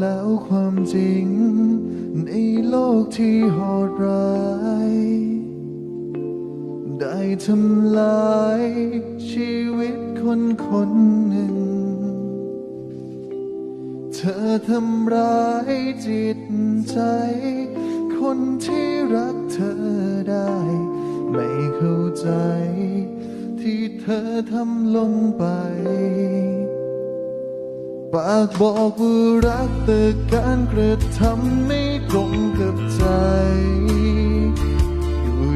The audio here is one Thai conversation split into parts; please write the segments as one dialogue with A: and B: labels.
A: แล้วความจริง ในโลกที่โหดร้าย ได้ทำลายชีวิตคนคนหนึ่ง เธอทำร้ายจิตใจ คนที่รักเธอได้ ไม่เข้าใจ ที่เธอทำลงไป ปากบอกว่ารักแต่การกระทำไม่ตรงกับใจ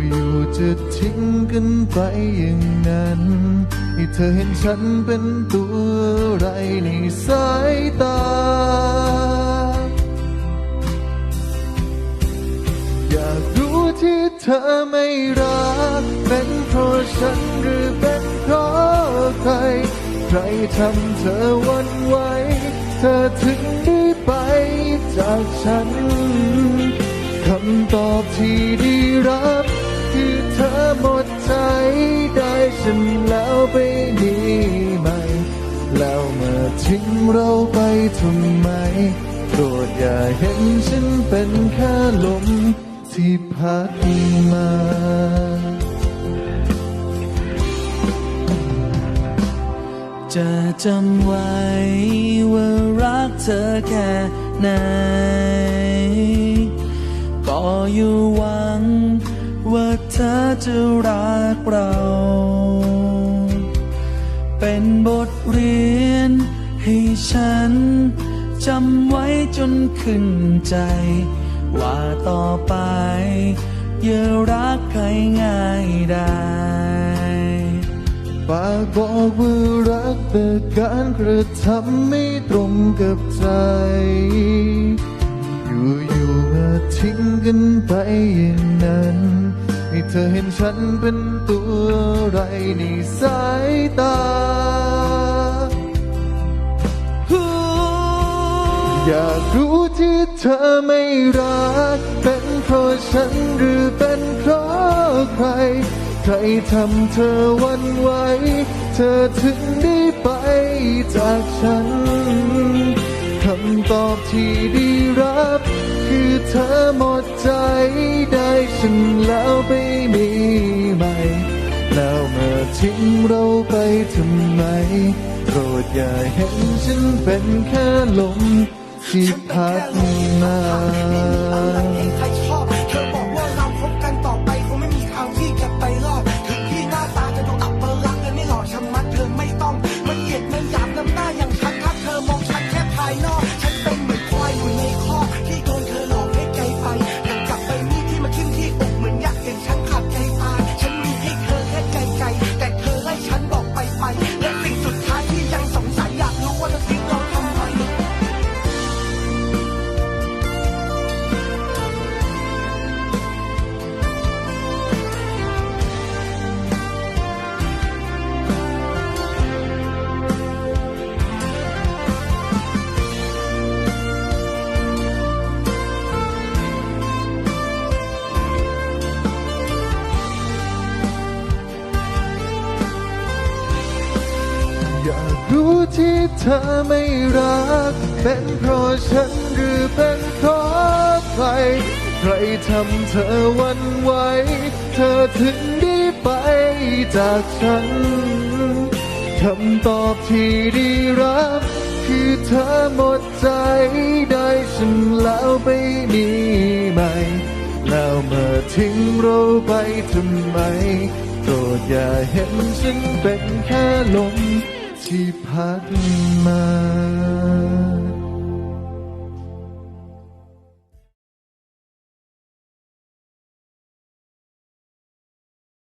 A: อยู่ๆจะทิ้งกันไปอย่างนั้นให้เธอเห็นฉันเป็นตัวไรในสายตา อยากรู้ที่เธอไม่รัก เป็นเพราะฉันหรือเป็นเพราะใคร ใครทำเธอวันไหว เธอถึงได้ไปจากฉัน คำตอบที่ได้รับ คือเธอหมดใจได้ฉันแล้วไปมีใหม่แล้วมาทิ้งเราไปทำไมโปรดอย่าเห็นฉันเป็นแค่ลมที่พัดมา
B: จะจำไว้ว่ารักเธอแค่ไหน ก็อยู่หวังว่าเธอจะรักเรา เป็นบทเรียนให้ฉันจำไว้จนขึ้นใจ ว่าต่อไปอย่ารักใครง่ายได้
A: ปากบอกว่ารักแต่การกระทำไม่ตรงกับใจ อยู่ๆมาทิ้งกันไปอย่างนั้นให้เธอเห็นฉันเป็นตัวอะไรในสายตา อยากรู้ที่เธอไม่รัก เป็นเพราะฉันหรือเป็นเพราะใคร ใครทำเธอวันไหว เธอถึงได้ไปจากฉัน คำตอบที่ได้รับ คือเธอหมดใจได้ฉันแล้วไปมีใหม่ แล้วมาทิ้งเราไปทำไมโปรดอย่าเห็นฉันเป็นแค่ลมที่พัดมา
C: มันเหยียดมัน อยากรู้ที่เธ
A: อไม่รัก เป็นเพราะฉันหรือเป็นเพราะใคร ใครทำเธอวันไหว เธอถึงได้ไปจากฉัน คำตอบที่ได้รับ คือเธอหมดใจได้ฉันแล้วไปมีใหม่ แล้วมาทิ้งเราไปทำไมโปรดอย่าเห็นฉันเป็นแค่ลม ที่พัดมา